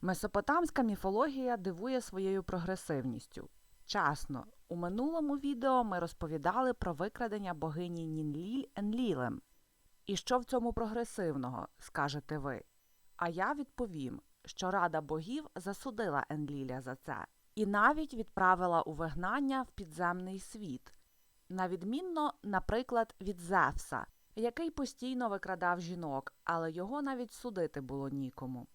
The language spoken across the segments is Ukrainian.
Месопотамська міфологія дивує своєю прогресивністю. Чесно, у минулому відео ми розповідали про викрадення богині Нінліль Енлілем. І що в цьому прогресивного, скажете ви? А я відповім, що Рада богів засудила Енліля за це і навіть відправила у вигнання в підземний світ, на відмінно, наприклад, від Зевса, який постійно викрадав жінок, але його навіть судити було нікому.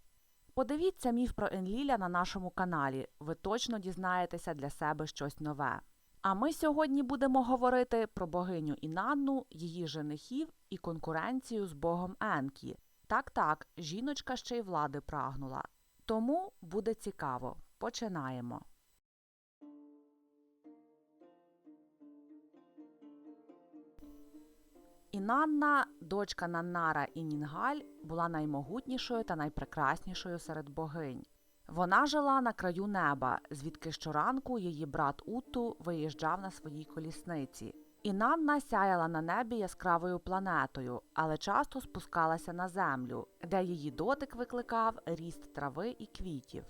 Подивіться міф про Енліля на нашому каналі, ви точно дізнаєтеся для себе щось нове. А ми сьогодні будемо говорити про богиню Інанну, її женихів і конкуренцію з богом Енкі. Так, так, жіночка ще й влади прагнула. Тому буде цікаво. Починаємо. Інанна, дочка Наннара і Нінгаль, була наймогутнішою та найпрекраснішою серед богинь. Вона жила на краю неба, звідки щоранку її брат Уту виїжджав на своїй колісниці. Інанна сяяла на небі яскравою планетою, але часто спускалася на землю, де її дотик викликав ріст трави і квітів.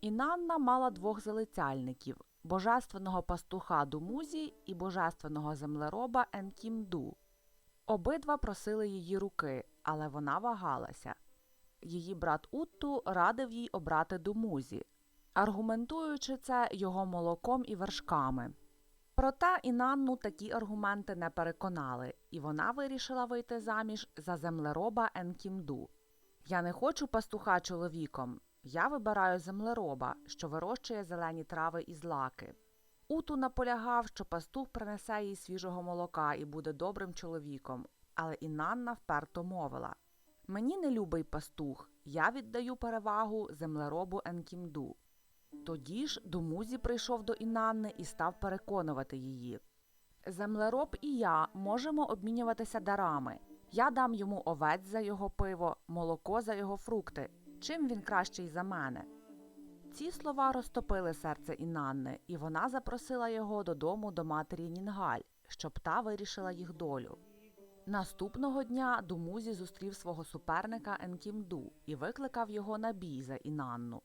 Інанна мала двох залицяльників божественного пастуха Думузі і божественного землероба Енкімду. Обидва просили її руки, але вона вагалася. Її брат Утту радив їй обрати Думузі, аргументуючи це його молоком і вершками. Проте Інанну такі аргументи не переконали, і вона вирішила вийти заміж за землероба Енкімду. Я не хочу пастуха чоловіком, я вибираю землероба, що вирощує зелені трави і злаки. Уту наполягав, що пастух принесе їй свіжого молока і буде добрим чоловіком, але Інанна вперто мовила Мені не любий пастух, я віддаю перевагу землеробу Енкімду. Тоді ж Думузі прийшов до Інанни і став переконувати її. Землероб і я можемо обмінюватися дарами. Я дам йому овець за його пиво, молоко за його фрукти. Чим він кращий за мене? Ці слова розтопили серце Інанни, і вона запросила його додому до матері Нінгаль, щоб та вирішила їх долю. Наступного дня Думузі зустрів свого суперника Енкімду і викликав його на бій за Інанну.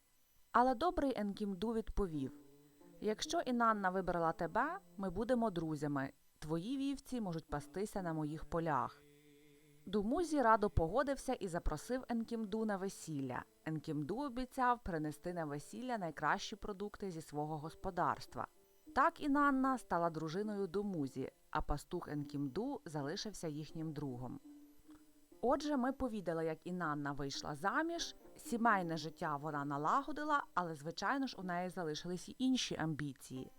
Але добрий Енкімду відповів: Якщо Інанна вибрала тебе, ми будемо друзями. Твої вівці можуть пастися на моїх полях. Думузі радо погодився і запросив Енкімду на весілля. Енкімду обіцяв принести на весілля найкращі продукти зі свого господарства. Так Інанна стала дружиною Думузі, а пастух Енкімду залишився їхнім другом. Отже, ми повідали, як Інанна вийшла заміж, сімейне життя вона налагодила, але, звичайно ж, у неї залишились і інші амбіції.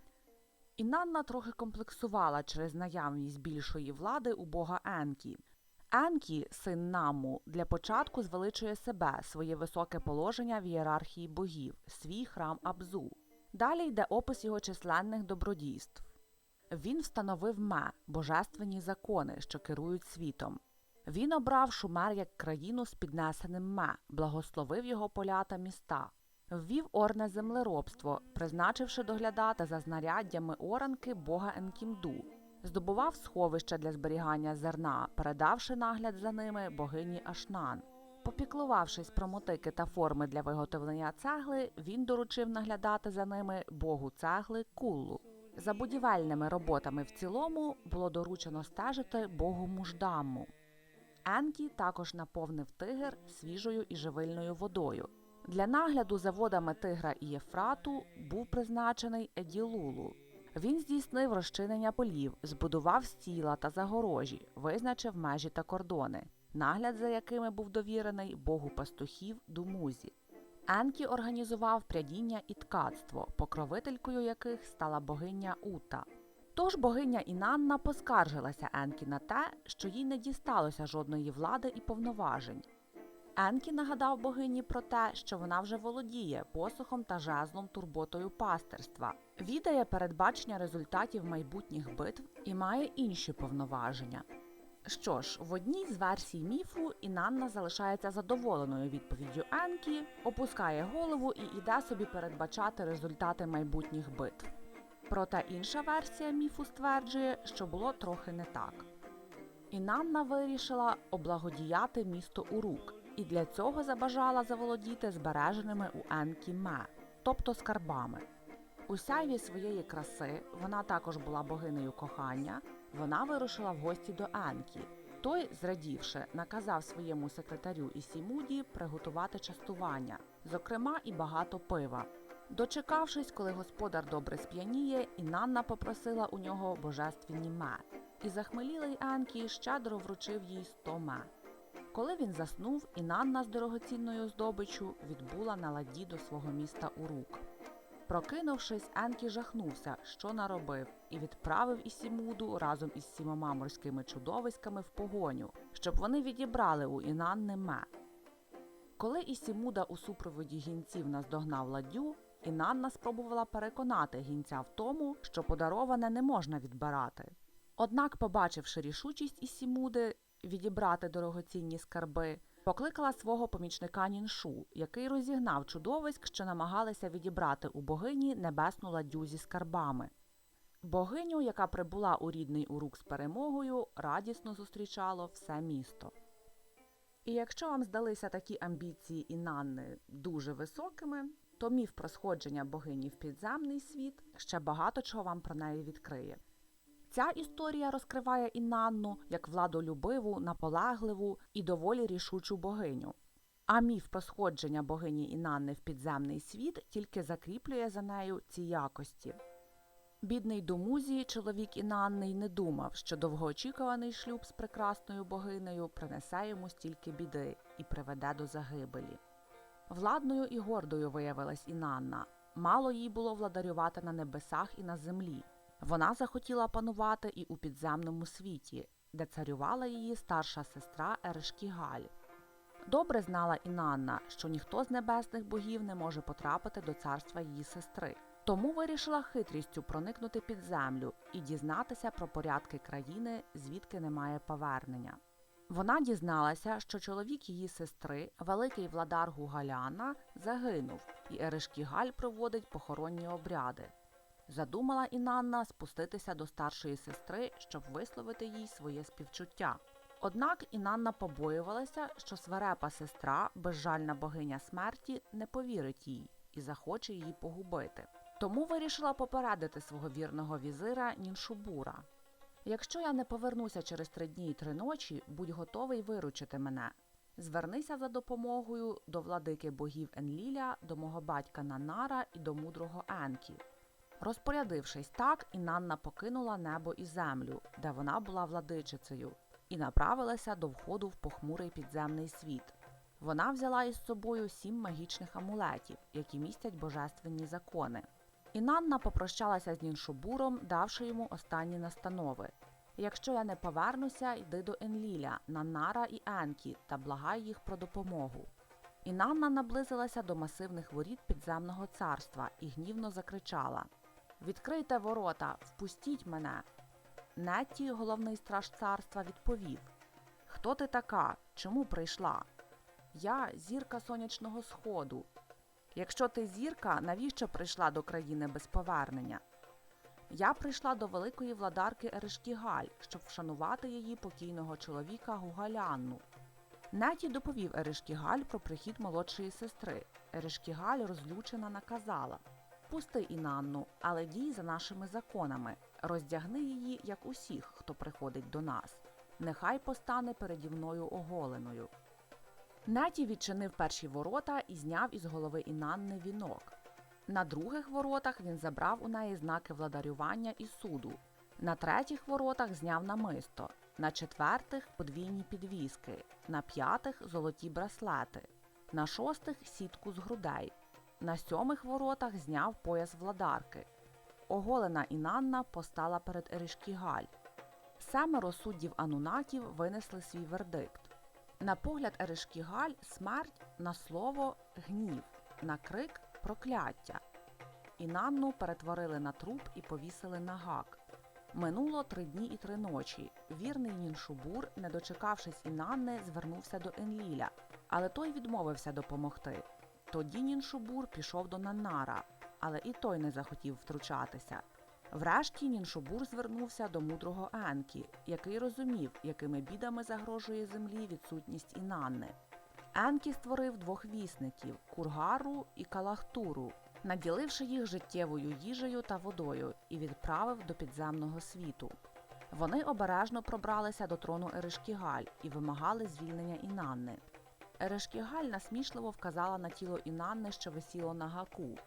Інанна трохи комплексувала через наявність більшої влади у бога Енкі. Енкі, син Наму, для початку звеличує себе, своє високе положення в ієрархії богів, свій храм Абзу. Далі йде опис його численних добродійств. Він встановив ме божественні закони, що керують світом. Він обрав шумер як країну з піднесеним ме, благословив його поля та міста, ввів орне землеробство, призначивши доглядати за знаряддями оранки бога Енкімду, здобував сховища для зберігання зерна, передавши нагляд за ними богині Ашнан. Попіклувавшись про мотики та форми для виготовлення цегли, він доручив наглядати за ними богу цегли Куллу. За будівельними роботами в цілому було доручено стежити богу Муждамму. Енкі також наповнив тигр свіжою і живильною водою. Для нагляду за водами тигра і Єфрату був призначений Еділулу. Він здійснив розчинення полів, збудував стіла та загорожі, визначив межі та кордони, нагляд за якими був довірений богу пастухів Думузі. Енкі організував прядіння і ткацтво, покровителькою яких стала богиня Ута. Тож богиня Інанна поскаржилася Енкі на те, що їй не дісталося жодної влади і повноважень. Енкі нагадав богині про те, що вона вже володіє посухом та жезлом турботою пастирства, відає передбачення результатів майбутніх битв і має інші повноваження. Що ж, в одній з версій міфу Інанна залишається задоволеною відповіддю Енкі, опускає голову і йде собі передбачати результати майбутніх битв. Проте інша версія міфу стверджує, що було трохи не так. Інанна вирішила облагодіяти місто Урук і для цього забажала заволодіти збереженими у Енкі ме, тобто скарбами. У сяйві своєї краси вона також була богинею кохання. Вона вирушила в гості до Енкі. Той, зрадівши, наказав своєму секретарю Ісімуді приготувати частування, зокрема і багато пива. Дочекавшись, коли господар добре сп'яніє, Інанна попросила у нього божественні ме, і захмелілий Енкі щедро вручив їй сто ме. Коли він заснув, Інанна з дорогоцінною здобиччю відбула на ладі до свого міста Урук. Прокинувшись, Енкі жахнувся, що наробив, і відправив Ісімуду разом із сімома морськими чудовиськами в погоню, щоб вони відібрали у Інанни ме. Коли Ісімуда у супроводі гінців наздогнав ладдю, Інанна спробувала переконати гінця в тому, що подароване не можна відбирати. Однак, побачивши рішучість Ісімуди відібрати дорогоцінні скарби, покликала свого помічника Ніншу, який розігнав чудовиськ, що намагалися відібрати у богині небесну ладдю зі скарбами. Богиню, яка прибула у рідний урук з перемогою, радісно зустрічало все місто. І якщо вам здалися такі амбіції Інанни дуже високими, то міф про сходження богині в підземний світ ще багато чого вам про неї відкриє. Ця історія розкриває Інанну як владолюбиву, наполегливу і доволі рішучу богиню. А міф про сходження богині Інанни в підземний світ тільки закріплює за нею ці якості. Бідний Думузі, чоловік Інанни, й не думав, що довгоочікуваний шлюб з прекрасною богинею принесе йому стільки біди і приведе до загибелі. Владною і гордою виявилась Інанна. Мало їй було владарювати на небесах і на землі. Вона захотіла панувати і у підземному світі, де царювала її старша сестра Ерешкігаль. Добре знала Інанна, що ніхто з небесних богів не може потрапити до царства її сестри. Тому вирішила хитрістю проникнути під землю і дізнатися про порядки країни, звідки немає повернення. Вона дізналася, що чоловік її сестри, великий владар Гугаляна, загинув, і Ерешкігаль проводить похоронні обряди. Задумала Інанна спуститися до старшої сестри, щоб висловити їй своє співчуття. Однак Інанна побоювалася, що свирепа сестра, безжальна богиня смерті, не повірить їй і захоче її погубити. Тому вирішила попередити свого вірного візира Ніншубура. Якщо я не повернуся через три дні і три ночі, будь готовий виручити мене. Звернися за допомогою до владики богів Енліля, до мого батька Нанара і до мудрого Енкі. Розпорядившись так, Інанна покинула небо і землю, де вона була владичицею, і направилася до входу в похмурий підземний світ. Вона взяла із собою сім магічних амулетів, які містять божественні закони. Інанна попрощалася з Ніншубуром, давши йому останні настанови. Якщо я не повернуся, йди до Енліля, Нанара і Енкі та благай їх про допомогу. Інанна наблизилася до масивних воріт підземного царства і гнівно закричала Відкрийте ворота, впустіть мене. Нетті, головний страж царства, відповів Хто ти така? Чому прийшла? Я зірка сонячного сходу. Якщо ти зірка, навіщо прийшла до країни без повернення? Я прийшла до великої владарки Ерешкігаль, щоб вшанувати її покійного чоловіка Гугалянну. Неті доповів Ерешкігаль про прихід молодшої сестри. Ерешкігаль розлючена наказала Пусти Інанну, але дій за нашими законами. Роздягни її, як усіх, хто приходить до нас. Нехай постане переді мною оголеною. Неті відчинив перші ворота і зняв із голови Інанни вінок. На других воротах він забрав у неї знаки владарювання і суду. На третіх воротах зняв намисто, на четвертих подвійні підвіски, на п'ятих золоті браслети, на шостих сітку з грудей, на сьомих воротах зняв пояс владарки. Оголена Інанна постала перед Еришкігаль. Семеро суддів анунаків винесли свій вердикт. На погляд Ерешкігаль смерть на слово гнів, на крик прокляття. Інанну перетворили на труп і повісили на гак. Минуло три дні і три ночі. Вірний Ніншубур, не дочекавшись Інанни, звернувся до Енліля, але той відмовився допомогти. Тоді Ніншубур пішов до Нанара, але і той не захотів втручатися. Врешті Ніншубур звернувся до мудрого Енкі, який розумів, якими бідами загрожує землі відсутність Інанни. Енкі створив двох вісників Кургару і Калахтуру, наділивши їх життєвою їжею та водою, і відправив до підземного світу. Вони обережно пробралися до трону Еришкігаль і вимагали звільнення Інанни. Еришкігаль насмішливо вказала на тіло Інанни, що висіло на гаку.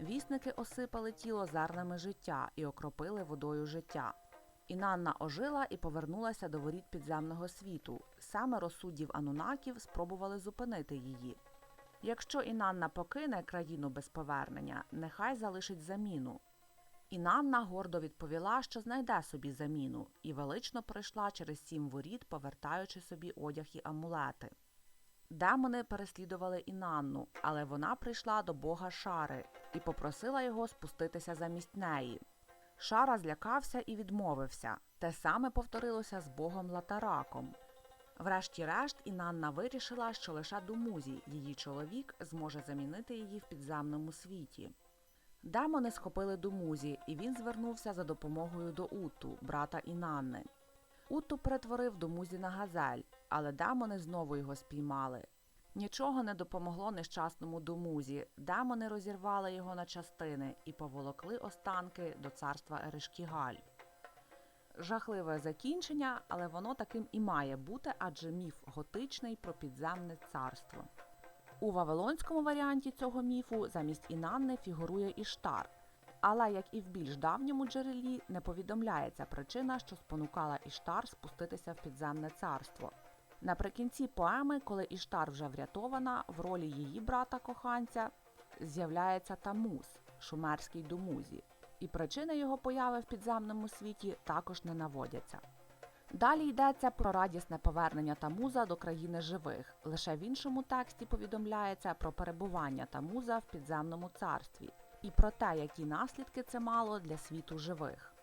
Вісники осипали тіло зернами життя і окропили водою життя. Інанна ожила і повернулася до воріт підземного світу. Саме розсуддів анунаків спробували зупинити її. Якщо Інанна покине країну без повернення, нехай залишить заміну. Інанна гордо відповіла, що знайде собі заміну, і велично пройшла через сім воріт, повертаючи собі одяг і амулети. Демони переслідували Інанну, але вона прийшла до бога Шари і попросила його спуститися замість неї. Шара злякався і відмовився. Те саме повторилося з богом Латараком. Врешті-решт, Інанна вирішила, що лише Думузі, її чоловік, зможе замінити її в підземному світі. Демони схопили Думузі, і він звернувся за допомогою до Уту, брата Інанни. Уту перетворив Думузі на газель, але демони знову його спіймали. Нічого не допомогло нещасному Думузі. Демони розірвали його на частини і поволокли останки до царства Еришкігаль. Жахливе закінчення, але воно таким і має бути, адже міф готичний про підземне царство. У вавилонському варіанті цього міфу замість Інанни фігурує Іштар. Але, як і в більш давньому джерелі, не повідомляється причина, що спонукала Іштар спуститися в підземне царство. Наприкінці поеми, коли Іштар вже врятована, в ролі її брата коханця з'являється Тамус, шумерський Думузі, і причини його появи в підземному світі також не наводяться. Далі йдеться про радісне повернення Тамуза до країни живих. Лише в іншому тексті повідомляється про перебування Тамуза в підземному царстві і про те, які наслідки це мало для світу живих.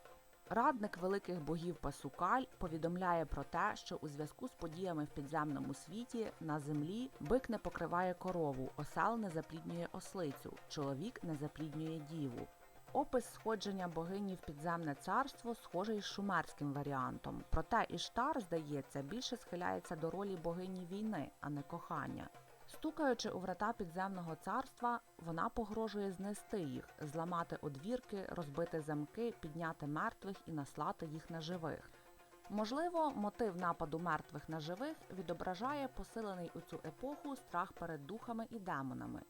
Радник великих богів Пасукаль повідомляє про те, що у зв'язку з подіями в підземному світі на землі бик не покриває корову, осел не запліднює ослицю, чоловік не запліднює діву. Опис сходження богині в підземне царство схожий з шумерським варіантом. Проте Іштар, здається, більше схиляється до ролі богині війни, а не кохання. Стукаючи у врата підземного царства, вона погрожує знести їх, зламати одвірки, розбити замки, підняти мертвих і наслати їх на живих. Можливо, мотив нападу мертвих на живих відображає посилений у цю епоху страх перед духами і демонами,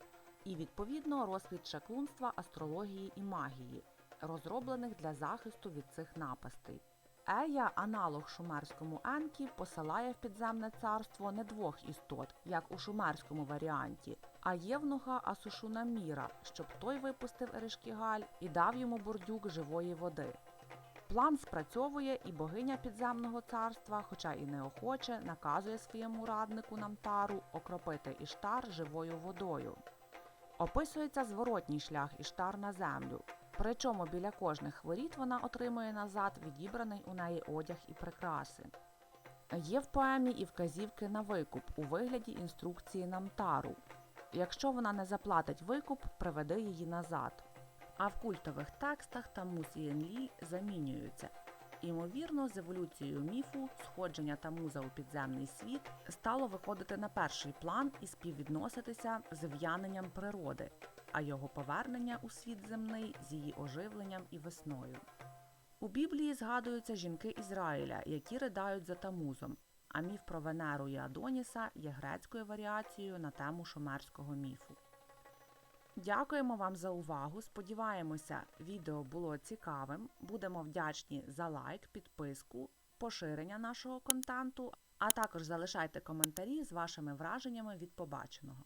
і відповідно розквіт чаклунства, астрології і магії, розроблених для захисту від цих напастей. Ея, аналог шумерському Енкі, посилає в підземне царство не двох істот, як у шумерському варіанті, а євнуха Асушуна Міра, щоб той випустив Еришкігаль і дав йому бордюк живої води. План спрацьовує, і богиня підземного царства, хоча і неохоче, наказує своєму раднику Намтару окропити Іштар живою водою. Описується зворотній шлях Іштар на землю. Причому біля кожних воріт вона отримує назад відібраний у неї одяг і прикраси. Є в поемі і вказівки на викуп у вигляді інструкції Намтару. Якщо вона не заплатить викуп, приведи її назад. А в культових текстах Тамус і Енліль замінюються. Ймовірно, з еволюцією міфу сходження Тамуза у підземний світ стало виходити на перший план і співвідноситися з в'яненням природи, а його повернення у світ земний з її оживленням і весною. У Біблії згадуються жінки Ізраїля, які riдають за Тамузом, а міф про Венеру і Адоніса є грецькою варіацією на тему шумерського міфу. Дякуємо вам за увагу. Сподіваємося, відео було цікавим. Будемо вдячні за лайк, підписку, поширення нашого контенту, а також залишайте коментарі з вашими враженнями від побаченого.